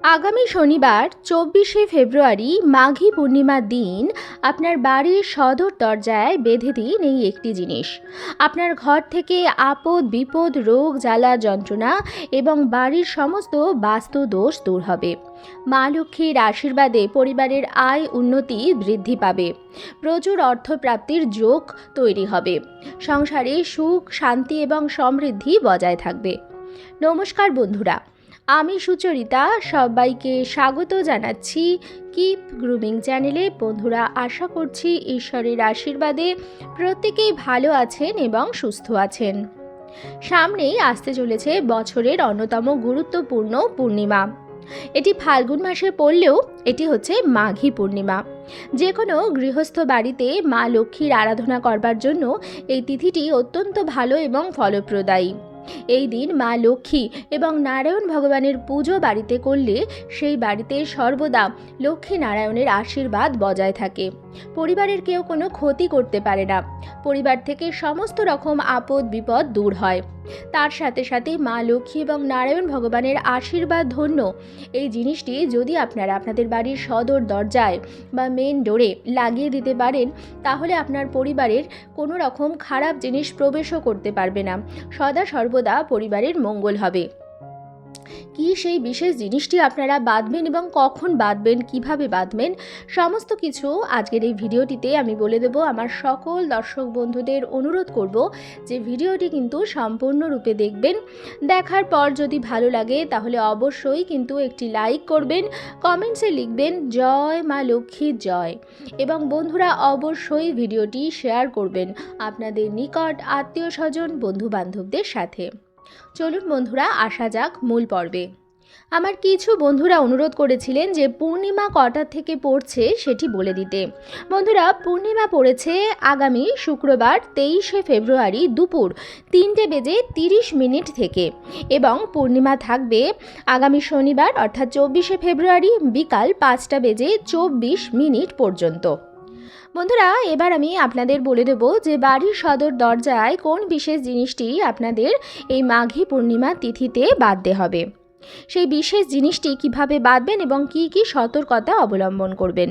আগামী শনিবার, চব্বিশে ফেব্রুয়ারি, মাঘী পূর্ণিমার দিন, আপনার বাড়ির সদর দরজায় বেঁধে দিন এই একটি জিনিস। আপনার ঘর থেকে আপদ, বিপদ, রোগ, জ্বালা, যন্ত্রণা এবং বাড়ির সমস্ত বাস্তু দোষ দূর হবে। মা লক্ষ্মীর আশীর্বাদে পরিবারের আয় উন্নতি বৃদ্ধি পাবে। প্রচুর অর্থপ্রাপ্তির যোগ তৈরি হবে। সংসারে সুখ, শান্তি এবং সমৃদ্ধি বজায় থাকবে। নমস্কার বন্ধুরা। আমি সুচরিতা সবাইকে স্বাগত জানাচ্ছি কিপ গ্রুমিং চ্যানেলে বন্ধুরা, আশা করছি ঈশ্বরের আশীর্বাদে প্রত্যেকেই ভালো আছেন এবং সুস্থ আছেন। সামনেই আসতে চলেছে বছরের অন্যতম গুরুত্বপূর্ণ পূর্ণিমা। এটি ফাল্গুন মাসে পড়লেও এটি হচ্ছে মাঘী পূর্ণিমা। যে কোনো গৃহস্থ বাড়িতে মা লক্ষ্মীর আরাধনা করবার জন্য এই তিথিটি অত্যন্ত ভালো এবং ফলপ্রদায়ী। এই দিন মা লক্ষ্মী এবং নারায়ণ ভগবানের পুজো বাড়িতে করলে সেই বাড়িতে সর্বদা লক্ষ্মী নারায়ণের আশীর্বাদ বজায় থাকে। পরিবারের কেউ কোনো ক্ষতি করতে পারে না। পরিবার থেকে সমস্ত রকম আপদ বিপদ দূর হয়। তার সাথে সাথে মা লক্ষ্মী এবং নারায়ণ ভগবানের আশীর্বাদ ধন্য। এই জিনিসটি যদি আপনারা আপনাদের বাড়ির সদর দরজায় বা মেন ডোরে লাগিয়ে দিতে পারেন, তাহলে আপনার পরিবারের কোনো রকম খারাপ জিনিস প্রবেশও করতে পারবে না। সদা সর্বদা পরিবারের মঙ্গল হবে। কি সেই বিশেষ জিনিসটি আপনারা বাঁধবেন এবং কখন বাঁধবেন, কীভাবে বাঁধবেন, সমস্ত কিছু আজকের এই ভিডিওটিতে আমি বলে দেব। আমার সকল দর্শক বন্ধুদের অনুরোধ করব যে ভিডিওটি কিন্তু সম্পূর্ণরূপে দেখবেন। দেখার পর যদি ভালো লাগে তাহলে অবশ্যই কিন্তু একটি লাইক করবেন, কমেন্টসে লিখবেন, জয় মা লক্ষ্মীর জয়। এবং বন্ধুরা অবশ্যই ভিডিওটি শেয়ার করবেন আপনাদের নিকট আত্মীয় স্বজন বন্ধু বান্ধবদের সাথে। চলুন বন্ধুরা, আসা যাক মূল পর্বে। আমার কিছু বন্ধুরা অনুরোধ করেছিলেন যে পূর্ণিমা কটার থেকে পড়ছে সেটি বলে দিতে। বন্ধুরা, পূর্ণিমা পড়েছে আগামী শুক্রবার তেইশে ফেব্রুয়ারি দুপুর তিনটে বেজে তিরিশ মিনিট থেকে এবং পূর্ণিমা থাকবে আগামী শনিবার, অর্থাৎ চব্বিশে ফেব্রুয়ারি, বিকাল পাঁচটা বেজে চব্বিশ মিনিট পর্যন্ত। বন্ধুরা, এবার আমি আপনাদের বলে দেবো যে বাড়ির সদর দরজায় কোন বিশেষ জিনিসটি আপনাদের এই মাঘী পূর্ণিমা তিথিতে বাঁধতে হবে। সেই বিশেষ জিনিসটি কীভাবে বাঁধবেন এবং কি কি সতর্কতা অবলম্বন করবেন।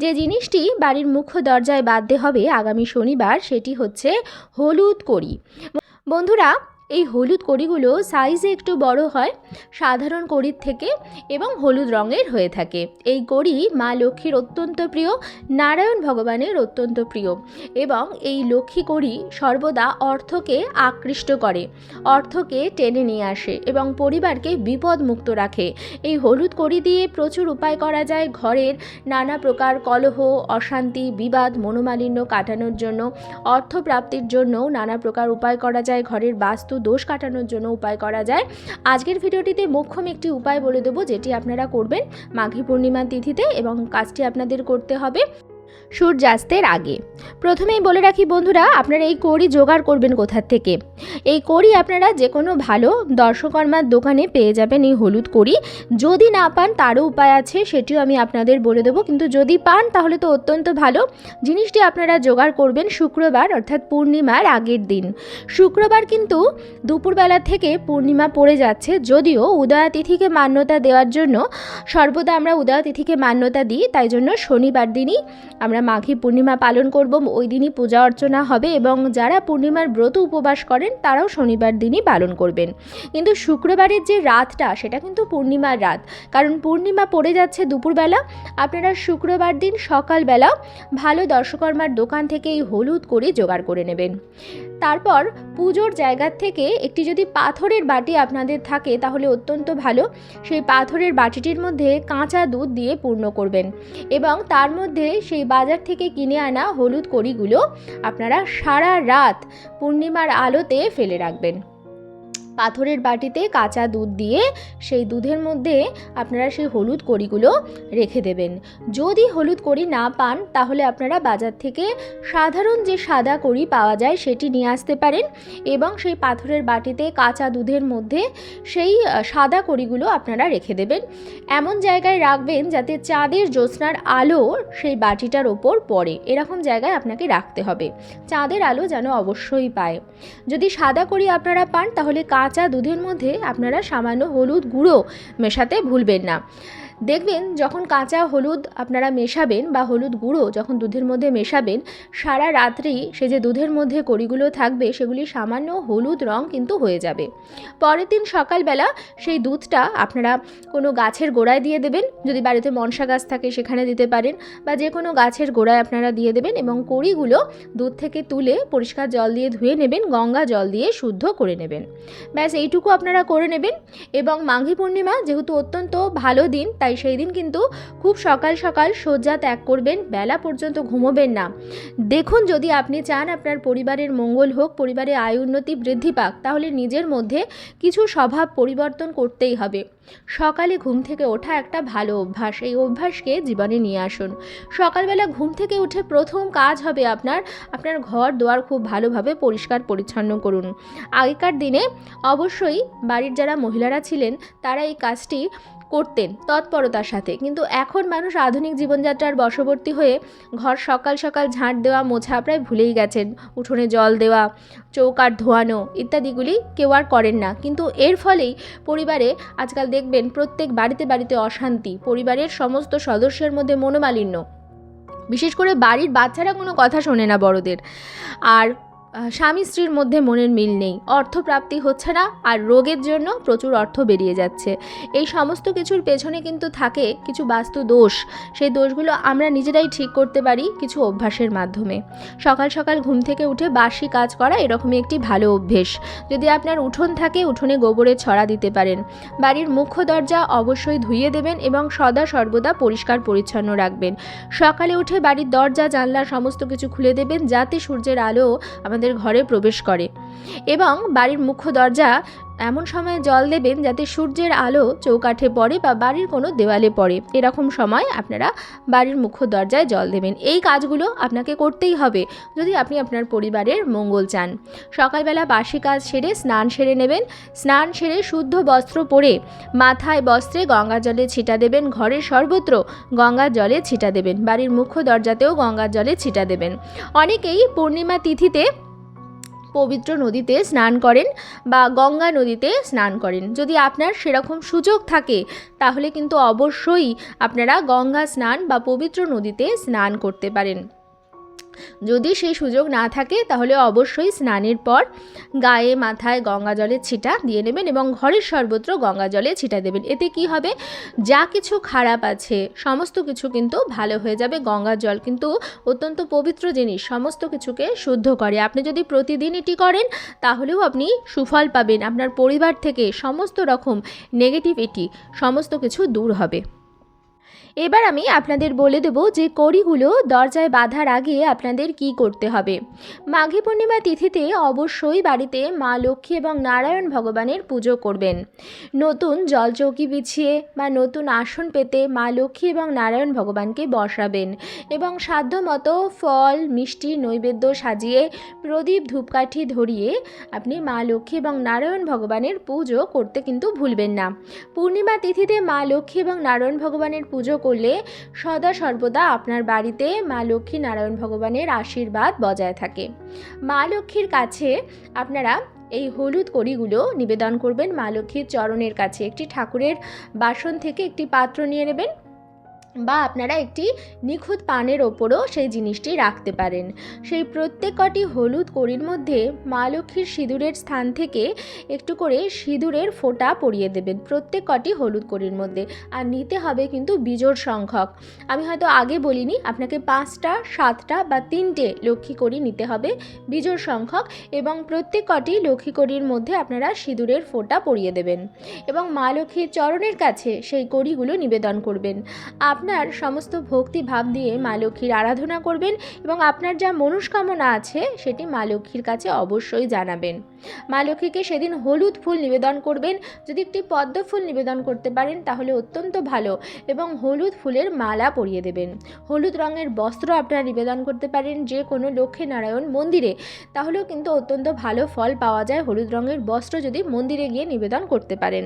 যে জিনিসটি বাড়ির মুখ্য দরজায় বাঁধতে হবে আগামী শনিবার, সেটি হচ্ছে হলুদ করি বন্ধুরা এই হলুদ কড়িগুলো সাইজে একটু বড় হয়, সাধারণ কড়ির থেকে এবং হলুদ রঙের হয়ে থাকে। এই কড়ি মা লক্ষ্মীর অত্যন্ত প্রিয়, নারায়ণ ভগবানের অত্যন্ত প্রিয় এবং এই লক্ষ্মী কড়ি সর্বদা অর্থকে আকৃষ্ট করে, অর্থকে টেনে নিয়ে আসে এবং পরিবারকে বিপদ মুক্ত রাখে। এই হলুদ কড়ি দিয়ে প্রচুর উপায় করা যায় ঘরের নানা প্রকার কলহ, অশান্তি, বিবাদ, মনোমালিন্য কাটানোর জন্য, অর্থপ্রাপ্তির জন্য নানা প্রকার উপায় করা যায় ঘরের বাস্তু দোষ কাটানোর জন্য উপায় করা যায়। আজকের ভিডিওটিতে মোক্ষম একটি উপায় বলে দেবো, যেটি আপনারা করবেন মাঘী পূর্ণিমা তিথিতে এবং কাজটি আপনাদের করতে হবে। সূর্যাস্তের আগে। প্রথমেই বলে রাখি বন্ধুরা, আপনারা এই কড়ি জোগাড় করবেন কোথার থেকে? এই কড়ি আপনারা যে কোনো ভালো দর্শকর্মার দোকানে পেয়ে যাবেন এই হলুদ কড়ি। যদি না পান, তারও উপায় আছে, সেটিও আমি আপনাদের বলে দেবো। কিন্তু যদি পান, তাহলে তো অত্যন্ত ভালো। জিনিসটি আপনারা জোগাড় করবেন শুক্রবার, অর্থাৎ পূর্ণিমার আগের দিন। শুক্রবার কিন্তু দুপুরবেলা থেকে পূর্ণিমা পড়ে যাচ্ছে। যদিও উদয়া তিথিকে মান্যতা দেওয়ার জন্য সর্বদা আমরা উদয়া তিথিকে মান্যতা দিই, তাই জন্য শনিবার দিনই আমরা মাঘী পূর্ণিমা পালন করব, ওই দিনই পূজা অর্চনা হবে এবং যারা পূর্ণিমার ব্রত উপবাস করেন, তারাও শনিবার দিনই পালন করবেন। কিন্তু শুক্রবারের যে রাতটা, সেটা কিন্তু পূর্ণিমার রাত। কারণ পূর্ণিমা পড়ে যাচ্ছে দুপুরবেলা। আপনারা শুক্রবার দিন সকালবেলা ভালো দর্শকর্মার দোকান থেকে এই হলুদ করে জোগাড় করে নেবেন। তারপর পুজোর জায়গার থেকে একটি যদি পাথরের বাটি আপনাদের থাকে, তাহলে অত্যন্ত ভালো। সেই পাথরের বাটিটির মধ্যে কাঁচা দুধ দিয়ে পূর্ণ করবেন এবং তার মধ্যে সেই বাজার থেকে কিনে আনা হলুদ কড়িগুলো আপনারা সারা রাত পূর্ণিমার আলোতে ফেলে রাখবেন। পাথরের বাটিতে কাঁচা দুধ দিয়ে সেই দুধের মধ্যে আপনারা সেই হলুদ কড়িগুলো রেখে দেবেন। যদি হলুদ কড়ি না পান, তাহলে আপনারা বাজার থেকে সাধারণ যে সাদা কড়ি পাওয়া যায়, সেটি নিয়ে আসতে পারেন এবং সেই পাথরের বাটিতে কাঁচা দুধের মধ্যে সেই সাদা কড়িগুলো আপনারা রেখে দেবেন। এমন জায়গায় রাখবেন যাতে চাঁদের জ্যোৎস্নার আলো সেই বাটিটার ওপর পড়ে। এরকম জায়গায় আপনাকে রাখতে হবে। চাঁদের আলো যেন অবশ্যই পায়। যদি সাদা কড়ি আপনারা পান, তাহলে কাঁচ কাঁচা দুধের মধ্যে আপনারা সামান্য হলুদ গুঁড়ো মেশাতে ভুলবেন না। দেখবেন যখন কাঁচা হলুদ আপনারা মেশাবেন বা হলুদ গুঁড়ো যখন দুধের মধ্যে মেশাবেন, সারা রাত্রি সে যে দুধের মধ্যে কড়িগুলো থাকবে সেগুলি সামান্য হলুদ রং কিন্তু হয়ে যাবে। পরের দিন সকালবেলা সেই দুধটা আপনারা কোনো গাছের গোড়ায় দিয়ে দেবেন, যদি বাড়িতে মনসা গাছ থাকে সেখানে দিতে পারেন বা যে কোনো গাছের গোড়ায় আপনারা দিয়ে দেবেন এবং কড়িগুলো দুধ থেকে তুলে পরিষ্কার জল দিয়ে ধুয়ে নেবেন, গঙ্গা জল দিয়ে শুদ্ধ করে নেবেন। ব্যাস এইটুকু আপনারা করে নেবেন এবং মাঘী পূর্ণিমা যেহেতু অত্যন্ত ভালো দিন, তাই সেই দিন কিন্তু খুব সকাল সকাল শয্যা ত্যাগ করবেন, বেলা পর্যন্ত ঘুমোবেন না। দেখুন যদি আপনি চান আপনার পরিবারের মঙ্গল হোক, পরিবারে আয় উন্নতি বৃদ্ধি পাক, তাহলে নিজের মধ্যে কিছু স্বভাব পরিবর্তন করতেই হবে। সকালে ঘুম থেকে ওঠা একটা ভালো অভ্যাস, এই অভ্যাসকে জীবনে নিয়ে আসুন। সকালবেলা ঘুম থেকে উঠে প্রথম কাজ হবে আপনার আপনার ঘর দুয়ার খুব ভালোভাবে পরিষ্কার পরিচ্ছন্ন করুন। আগেকার দিনে অবশ্যই বাড়ির যারা মহিলারা ছিলেন, তারা এই কাজটি করতেন তৎপরতার সাথে। কিন্তু এখন মানুষ আধুনিক জীবনযাত্রার বশবর্তী হয়ে ঘর সকাল সকাল ঝাঁট দেওয়া, মোছা প্রায় ভুলেই গেছেন। উঠোনে জল দেওয়া, চৌকাঠ ধোয়ানো ইত্যাদিগুলি কেউ আর করেন না। কিন্তু এর ফলেই পরিবারে আজকাল দেখবেন প্রত্যেক বাড়িতে বাড়িতে অশান্তি, পরিবারের সমস্ত সদস্যের মধ্যে মনোমালিন্য। বিশেষ করে বাড়ির বাচ্চারা কোনো কথা শোনে না বড়দের। আর স্বামী স্ত্রীর মধ্যে মনের মিল নেই, অর্থপ্রাপ্তি হচ্ছে না আর রোগের জন্য প্রচুর অর্থ বেরিয়ে যাচ্ছে। এই সমস্ত কিছুর পেছনে কিন্তু থাকে কিছু বাস্তু দোষ। সেই দোষগুলো আমরা নিজেরাই ঠিক করতে পারি কিছু অভ্যাসের মাধ্যমে। সকাল সকাল ঘুম থেকে উঠে বাসি কাজ করা এরকমই একটি ভালো অভ্যেস। যদি আপনার উঠোন থাকে, উঠোনে গোবরের ছড়া দিতে পারেন। বাড়ির মুখ্য দরজা অবশ্যই ধুইয়ে দেবেন এবং সদা সর্বদা পরিষ্কার পরিচ্ছন্ন রাখবেন। সকালে উঠে বাড়ির দরজা, জানলা সমস্ত কিছু খুলে দেবেন, যাতে সূর্যের আলো আমাদের ঘরে প্রবেশ করে এবং বাড়ির মুখ্য দরজা এমন সময় জল দেবেন যাতে সূর্যের আলো চৌকাঠে পড়ে বা বাড়ির কোনো দেওয়ালে পড়ে। এরকম সময় আপনারা বাড়ির মুখ্য দরজায় জল দেবেন। এই কাজগুলো আপনাকে করতেই হবে যদি আপনি আপনার পরিবারের মঙ্গল চান। সকালবেলা বাসি কাজ সেরে স্নান সেরে নেবেন। স্নান সেরে শুদ্ধ বস্ত্র পরে মাথায় বস্ত্রে গঙ্গা জলে ছিটা দেবেন। ঘরের সর্বত্র গঙ্গার জলে ছিটা দেবেন। বাড়ির মুখ্য দরজাতেও গঙ্গার জলে ছিটা দেবেন। অনেকেই পূর্ণিমা তিথিতে পবিত্র নদীতে স্নান করেন বা গঙ্গা নদীতে স্নান করেন। যদি আপনার সেরকম সুযোগ থাকে, তাহলে কিন্তু অবশ্যই আপনারা গঙ্গা স্নান বা পবিত্র নদীতে স্নান করতে পারেন। যদি সেই সুযোগ না থাকে, তাহলে অবশ্যই স্নানের পর গায়ে, মাথায় গঙ্গা জলের ছিটা দিয়ে নেবেন এবং ঘরের সর্বত্র গঙ্গা জলে ছিটা দেবেন। এতে কি হবে? যা কিছু খারাপ আছে, সমস্ত কিছু কিন্তু ভালো হয়ে যাবে। গঙ্গা জল কিন্তু অত্যন্ত পবিত্র জিনিস, সমস্ত কিছুকে শুদ্ধ করে। আপনি যদি প্রতিদিন এটি করেন, তাহলেও আপনি সুফল পাবেন। আপনার পরিবার থেকে সমস্ত রকম নেগেটিভিটি সমস্ত কিছু দূর হবে। এবার আমি আপনাদের বলে দেব যে কড়িগুলো দরজায় বাঁধার আগে আপনাদের কি করতে হবে। মাঘী পূর্ণিমা তিথিতে অবশ্যই বাড়িতে মা লক্ষ্মী এবং নারায়ণ ভগবানের পুজো করবেন। নতুন জলচৌকি বিছিয়ে বা নতুন আসন পেতে মা লক্ষ্মী এবং নারায়ণ ভগবানকে বসাবেন এবং সাধ্যমতো ফল, মিষ্টি, নৈবেদ্য সাজিয়ে প্রদীপ ধূপকাঠি ধরিয়ে আপনি মা লক্ষ্মী এবং নারায়ণ ভগবানের পুজো করতে কিন্তু ভুলবেন না। পূর্ণিমা তিথিতে মা লক্ষ্মী এবং নারায়ণ ভগবানের পুজো করলে সদা সর্বদা আপনার বাড়িতে মা লক্ষ্মী নারায়ণ ভগবানের আশীর্বাদ বজায় থাকে। মা লক্ষ্মীর কাছে আপনারা এই হলুদ কড়িগুলো নিবেদন করবেন। মা লক্ষ্মীর চরণের কাছে একটি ঠাকুরের বাসন থেকে একটি পাত্র নিয়ে নেবেন। বা আপনারা একটি নিখুঁত পানের ওপরও সেই জিনিসটি রাখতে পারেন। সেই প্রত্যেক কটি হলুদ কড়ির মধ্যে মা লক্ষ্মীর সিঁদুরের স্থান থেকে একটু করে সিঁদুরের ফোঁটা পরিয়ে দেবেন প্রত্যেক কটি হলুদ কড়ির মধ্যে। আর নিতে হবে কিন্তু বিজোড় সংখ্যক। আমি হয়তো আগে বলিনি, আপনাকে পাঁচটা, সাতটা বা তিনটে লক্ষ্মী কড়ি নিতে হবে বিজোড় সংখ্যক এবং প্রত্যেক কটি লক্ষ্মী কড়ির মধ্যে আপনারা সিঁদুরের ফোঁটা পরিয়ে দেবেন এবং মা লক্ষ্মীর চরণের কাছে সেই কড়িগুলো নিবেদন করবেন। আপনার সমস্ত ভক্তি ভাব দিয়ে মা লক্ষ্মীর আরাধনা করবেন এবং আপনার যা মনস্কামনা আছে সেটি মা লক্ষ্মীর কাছে অবশ্যই জানাবেন। মা লক্ষ্মীকে সেদিন হলুদ ফুল নিবেদন করবেন। যদি একটি পদ্ম ফুল নিবেদন করতে পারেন তাহলে অত্যন্ত ভালো এবং হলুদ ফুলের মালা পরিয়ে দেবেন। হলুদ রঙের বস্ত্র আপনারা নিবেদন করতে পারেন যে কোনো লক্ষ্মী নারায়ণ মন্দিরে। তাহলেও কিন্তু অত্যন্ত ভালো ফল পাওয়া যায় হলুদ রঙের বস্ত্র যদি মন্দিরে গিয়ে নিবেদন করতে পারেন।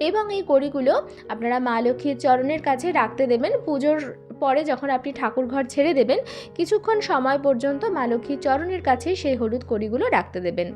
এবং এই কড়িগুলো আপনারা মা লক্ষ্মীর চরণের কাছে রাখতে দেবেন পুজোর পরে যখন আপনি ঠাকুর ঘর ছেড়ে দেবেন, কিছুক্ষণ সময় পর্যন্ত মা লক্ষ্মীর চরণের কাছে সেই হলুদ কড়িগুলো রাখতে দেবেন।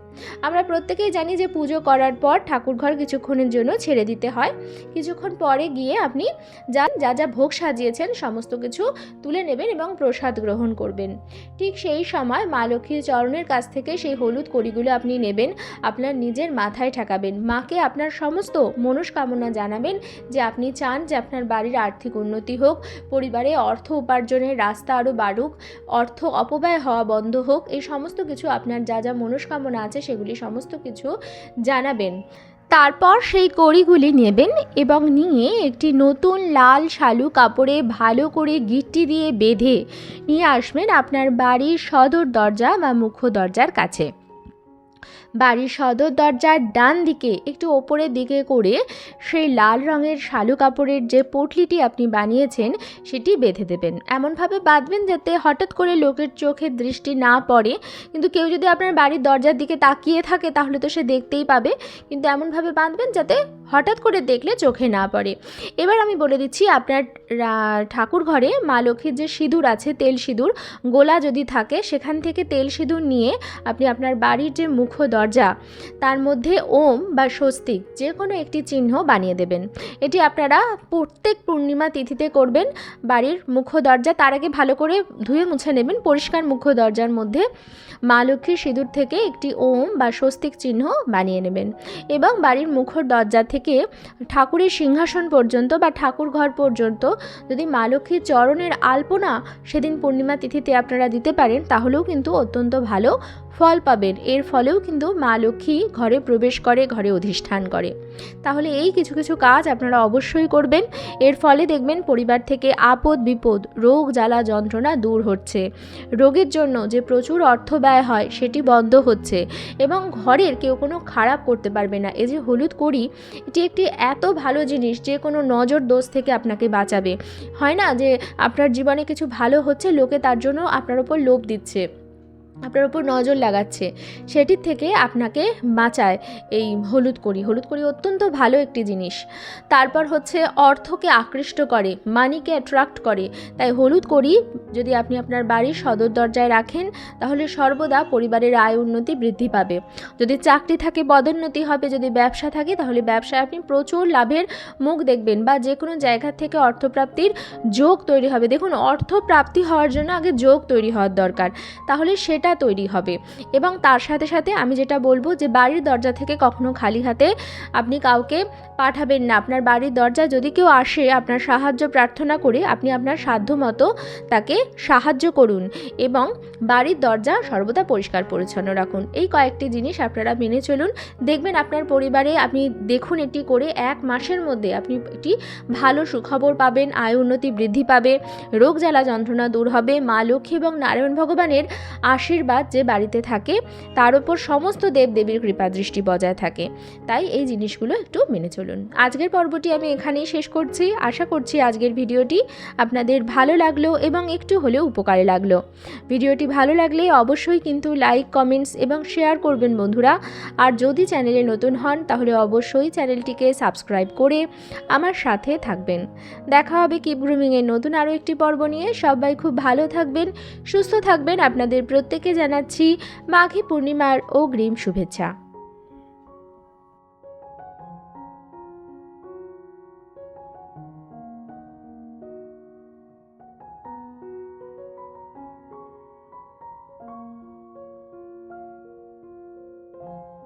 আমরা প্রত্যেকেই জানি যে পুজো করার পর ঠাকুর ঘর কিছুক্ষণের জন্য ছেড়ে দিতে হয়। কিছুক্ষণ পরে গিয়ে আপনি যান যা যা ভোগ সাজিয়েছেন সমস্ত কিছু তুলে নেবেন এবং প্রসাদ গ্রহণ করবেন। ঠিক সেই সময় মা লক্ষ্মীর চরণের কাছ থেকে সেই হলুদ কড়িগুলো আপনি নেবেন, আপনার নিজের মাথায় ঠেকাবেন। মাকে আপনার সমস্ত মনস্কামনা জানাবেন যে আপনি চান যে আপনার বাড়ির আর্থিক উন্নতি হোক, পরিবারে অর্থ উপার্জনের রাস্তা আরও বাড়ুক, অর্থ অপব্যয় হওয়া বন্ধ হোক, এই সমস্ত কিছু আপনার যা যা মনস্কামনা আছে সেগুলি সমস্ত কিছু জানাবেন। তারপর সেই কড়িগুলি নেবেন এবং নিয়ে একটি নতুন লাল শালু কাপড়ে ভালো করে গিট্টি দিয়ে বেঁধে নিয়ে আসবেন আপনার বাড়ির সদর দরজা বা মুখ্য দরজার কাছে। বাড়ির সদর দরজার ডান দিকে একটু ওপরের দিকে করে সেই লাল রঙের শালু কাপড়ের যে পটলিটি আপনি বানিয়েছেন, সেটি বেঁধে দেবেন। এমনভাবে বাঁধবেন যাতে হঠাৎ করে লোকের চোখের দৃষ্টি না পড়ে। কিন্তু কেউ যদি আপনার বাড়ির দরজার দিকে তাকিয়ে থাকে, তাহলে তো সে দেখতেই পাবে। কিন্তু এমনভাবে বাঁধবেন যাতে হঠাৎ করে দেখলে চোখে না পড়ে। এবার আমি বলে দিচ্ছি, আপনার ঠাকুর ঘরে মা লক্ষ্মীর যে সিঁদুর আছে, তেল সিঁদুর, গোলা যদি থাকে, সেখান থেকে তেল সিঁদুর নিয়ে আপনি আপনার বাড়ির যে মুখ্য দরজা তার মধ্যে ওম বা স্বস্তিক যে কোনো একটি চিহ্ন বানিয়ে দেবেন। এটি আপনারা প্রত্যেক পূর্ণিমা তিথিতে করবেন। বাড়ির মুখ্য দরজা তার আগে ভালো করে ধুয়ে মুছে নেবেন। পরিষ্কার মুখ্য দরজার মধ্যে মা লক্ষ্মীর সিঁদুর থেকে একটি ওম বা স্বস্তিক চিহ্ন বানিয়ে নেবেন। এবং বাড়ির মুখর দরজা থেকে ঠাকুরের সিংহাসন পর্যন্ত বা ঠাকুর ঘর পর্যন্ত যদি মা লক্ষ্মীর চরণের আলপনা সেদিন পূর্ণিমা তিথিতে আপনারা দিতে পারেন, তাহলেও কিন্তু অত্যন্ত ভালো ফল পাবেন। এর ফলেও কিন্তু মা লক্ষ্মী ঘরে প্রবেশ করে, ঘরে অধিষ্ঠান করে। তাহলে এই কিছু কিছু কাজ আপনারা অবশ্যই করবেন। এর ফলে দেখবেন পরিবার থেকে আপদ, বিপদ, রোগ, জ্বালা, যন্ত্রণা দূর হচ্ছে। রোগের জন্য যে প্রচুর অর্থ ব্যয় হয়, সেটি বন্ধ হচ্ছে এবং ঘরের কেউ কোনো খারাপ করতে পারবে না। এই যে হলুদ করি এটি একটি এত ভালো জিনিস, যে কোনো নজর দোষ থেকে আপনাকে বাঁচাবে। হয় না যে আপনার জীবনে কিছু ভালো হচ্ছে, লোকে তার জন্য আপনার ওপর লোভ দিচ্ছে। আপনার ওপর নজর লাগাচ্ছে। সেটির থেকে আপনাকে বাঁচায় এই হলুদ করি হলুদ করি অত্যন্ত ভালো একটি জিনিস। তারপর হচ্ছে অর্থকে আকৃষ্ট করে মানিকে অ্যাট্রাক্ট করে। তাই হলুদ করি যদি আপনি আপনার বাড়ির সদর দরজায় রাখেন, তাহলে সর্বদা পরিবারের আয় উন্নতি বৃদ্ধি পাবে। যদি চাকরি থাকে, পদোন্নতি হবে। যদি ব্যবসা থাকে, তাহলে ব্যবসায় আপনি প্রচুর লাভের মুখ দেখবেন বা যে কোনো জায়গা থেকে অর্থপ্রাপ্তির যোগ তৈরি হবে। দেখুন অর্থ প্রাপ্তি হওয়ার জন্য আগে যোগ তৈরি হওয়ার দরকার। তাহলে সেটা তৈরি হবে। এবং তার সাথে সাথে আমি যেটা বলব যে, বাড়ির দরজা থেকে কখনো খালি হাতে আপনি কাউকে পাঠাবেন না। আপনার বাড়ির দরজা যদি কেউ আসে, আপনার সাহায্য প্রার্থনা করে, আপনি আপনার সাধ্য মতো তাকে সাহায্য করুন এবং বাড়ির দরজা সর্বদা পরিষ্কার পরিচ্ছন্ন রাখুন। এই কয়েকটি জিনিস আপনারা মেনে চলুন। দেখবেন আপনার পরিবারে আপনি দেখুন এটি করে এক মাসের মধ্যে আপনি একটি ভালো সুখবর পাবেন, আয় উন্নতি বৃদ্ধি পাবে, রোগ জ্বালা যন্ত্রণা দূর হবে। মা লক্ষ্মী এবং নারায়ণ ভগবানের আশীর্বাদ যে বাড়িতে থাকে, তার উপর সমস্ত দেবদেবীর কৃপা দৃষ্টি বজায় থাকে। তাই এই জিনিসগুলো একটু মেনে চলুন। আজকের পর্বটি আমি এখানেই শেষ করছি। আশা করছি আজকের ভিডিওটি আপনাদের ভালো লাগল এবং একটু হলেও উপকারে লাগল। ভিডিওটি ভালো লাগলে অবশ্যই কিন্তু লাইক, কমেন্টস এবং শেয়ার করবেন বন্ধুরা। আর যদি চ্যানেলে নতুন হন, তাহলে অবশ্যই চ্যানেলটিকে সাবস্ক্রাইব করে আমার সাথে থাকবেন। দেখা হবে কিপ গ্রুমিংয়ের নতুন আরও একটি পর্ব নিয়ে। সবাই খুব ভালো থাকবেন, সুস্থ থাকবেন। আপনাদের প্রত্যেকে জানাচ্ছি মাঘী পূর্ণিমার অগ্রিম শুভেচ্ছা।